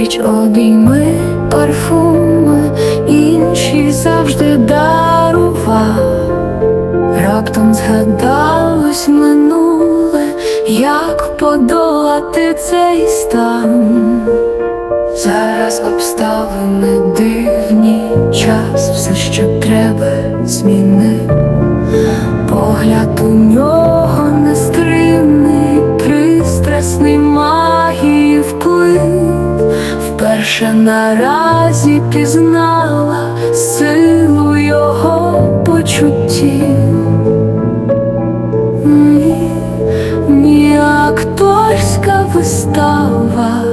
Зустріч обійми, парфуми, інші завжди дарував. Раптом згадалось минуле, як подолати цей стан. Зараз обставини дивні, час все, що треба, змінив. Погляд у нього Вперше наразі пізнала силу його почуттів. Ні, вистава,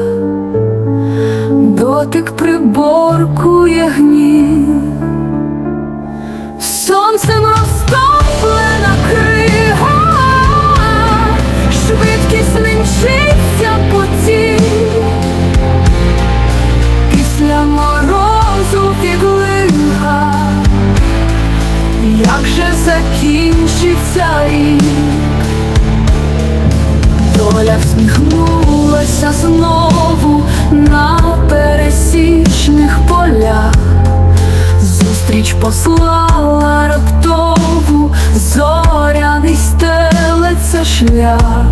дотик приборкує гнів. Сонцем як же закінчиться рік? Доля всміхнулася знову на пересічних полях. Зустріч послала раптову, зоряний стелеться шлях.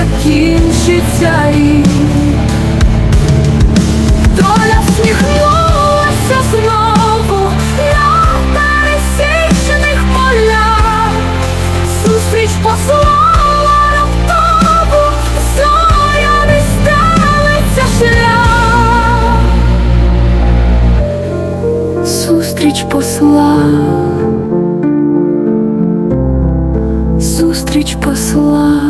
Закінчиться рік? Доля всміхнулася знову на пересічних полях. Зустріч послала раптову, зоряний стелиться шлях. Зустріч посла, зустріч посла.